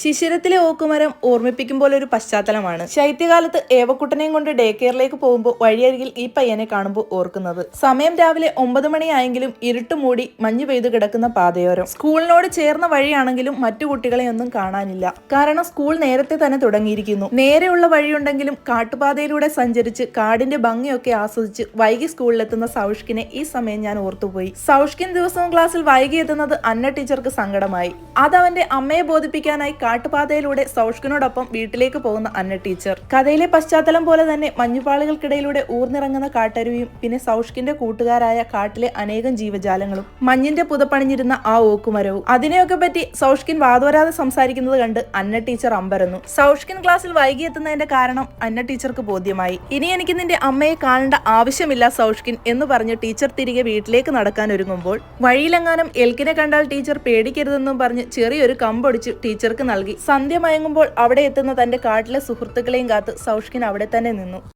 ശിശിരത്തിലെ ഓക്കുമരം പോലെ ഒരു പശ്ചാത്തലമാണ്. ശൈത്യകാലത്ത് ഏവക്കുട്ടനെയും കൊണ്ട് ഡേ കെയറിലേക്ക് പോകുമ്പോൾ വഴിയരികിൽ ഈ പയ്യനെ കാണുമ്പോൾ ഓർക്കുന്നത്. സമയം രാവിലെ ഒമ്പത് മണിയായെങ്കിലും ഇരുട്ട് മൂടി മഞ്ഞു പെയ്തു കിടക്കുന്ന പാതയോരം. സ്കൂളിനോട് ചേർന്ന വഴിയാണെങ്കിലും മറ്റു കുട്ടികളെ ഒന്നും കാണാനില്ല. കാരണം സ്കൂൾ നേരത്തെ തന്നെ തുടങ്ങിയിരിക്കുന്നു. നേരെയുള്ള വഴിയുണ്ടെങ്കിലും കാട്ടുപാതയിലൂടെ സഞ്ചരിച്ച് കാടിന്റെ ഭംഗിയൊക്കെ ആസ്വദിച്ച് വൈകി സ്കൂളിലെത്തുന്ന സൗഷ്കിനെ ഈ സമയം ഞാൻ ഓർത്തുപോയി. സൗഷ്കിൻ ദിവസവും ക്ലാസ്സിൽ വൈകി എത്തുന്നത് അന്ന ടീച്ചർക്ക് സങ്കടമായി. അത് അവന്റെ അമ്മയെ ബോധിപ്പിക്കാനായി കാട്ടുപാതയിലൂടെ സൗഷ്കിനോടൊപ്പം വീട്ടിലേക്ക് പോകുന്ന അന്ന ടീച്ചർ. കഥയിലെ പശ്ചാത്തലം പോലെ തന്നെ മഞ്ഞുപാളികൾക്കിടയിലൂടെ ഊർന്നിറങ്ങുന്ന കാട്ടരുവിയും പിന്നെ സൗഷ്കിന്റെ കൂട്ടുകാരായ കാട്ടിലെ അനേകം ജീവജാലങ്ങളും മഞ്ഞിന്റെ പുതപ്പണിഞ്ഞിരുന്ന ആ ഓക്കുമരവും. അതിനെയൊക്കെ പറ്റി സൗഷ്കിൻ വാതോരാതെ സംസാരിക്കുന്നത് കണ്ട് അന്ന ടീച്ചർ അമ്പരന്നു. സൗഷ്കിൻ ക്ലാസ്സിൽ വൈകി എത്തുന്നതിന്റെ കാരണം അന്ന ടീച്ചർക്ക് ബോധ്യമായി. ഇനി എനിക്ക് നിന്റെ അമ്മയെ കാണേണ്ട ആവശ്യമില്ല സൗഷ്കിൻ എന്ന് പറഞ്ഞ് ടീച്ചർ തിരികെ വീട്ടിലേക്ക് നടക്കാൻ ഒരുങ്ങുമ്പോൾ വഴിയിലെങ്ങാനും എൽക്കിനെ കണ്ടാൽ ടീച്ചർ പേടിക്കരുതെന്നും പറഞ്ഞ് ചെറിയൊരു കമ്പൊടിച്ച് ടീച്ചർക്ക് നൽകി. സന്ധ്യ മയങ്ങുമ്പോൾ അവിടെ എത്തുന്ന തന്റെ കാട്ടിലെ സുഹൃത്തുക്കളെയും കാത്ത് സൗഷ്കിൻ അവിടെ തന്നെ നിന്നു.